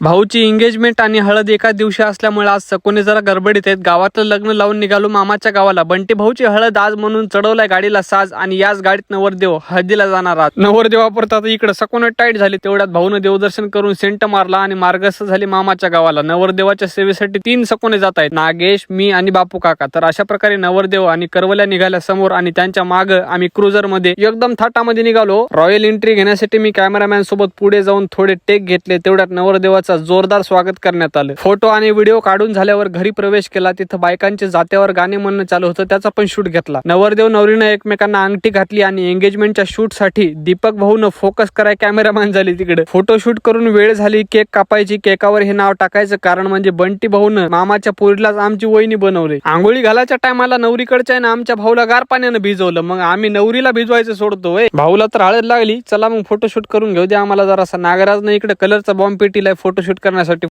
भाऊची engagement आणि हळद एका दिवशी असल्यामुळे आज सकोने जरा गडबडीत आहेत. गावातलं लग्न लावून निघालो मामाच्या गावाला. बंटी भाऊची हळद आज म्हणून चढवलाय गाडीला साज आणि याच गाडीत नवरदेव हळदीला जाणार आहात नवरदेव वापरतात इकडे सकोने टाईट झाली. तेवढ्यात भाऊनं देवदर्शन करून सेंट मारला आणि मार्गस्थ झाली मामाच्या गावाला. नवरदेवाच्या सेवेसाठी तीन सकोने जात आहेत. नागेश मी आणि बापू काका. तर अशा प्रकारे नवरदेव आणि करवल्या निघाल्या समोर आणि त्यांच्या माग आम्ही क्रुझरमध्ये एकदम थाटामध्ये निघालो. रॉयल एंट्री घेण्यासाठी मी कॅमेरामॅन सोबत पुढे जाऊन थोडे टेक घेतले. तेवढ्यात नवरदेवाचा जोरदार स्वागत करण्यात आलं. फोटो आणि व्हिडिओ काढून झाल्यावर घरी प्रवेश केला. तिथं बायकांचे जात्यावर गाणे म्हणणं चालू होतं. त्याचा पण शूट घेतला. नवरदेव नवरीनं एकमेकांना अंगठी घातली आणि एंगेजमेंटच्या शूटसाठी दीपक भाऊनं फोकस कराय कॅमेरामॅन झाली तिकडे. फोटो शूट करून वेळ झाली. केक कापायची. केकावर हे नाव टाकायचं कारण म्हणजे बंटी भाऊनं मामाच्या पोरीलाच आमची वहिनी बनवली. आंघोळी घालायच्या टायमाला नवरीकडच्या आणि आमच्या भाऊला गार पाण्यानं भिजवलं. मग आम्ही नवरीला भिजवायचं सोडतो. भाऊला तर हळद लागली. चला मग फोटोशूट करून घेऊ द्या. आम्हाला जरासा नागराजनं इकडे. कलरचा बॉम्ब पेटीला फोटोशूट करण्यासाठी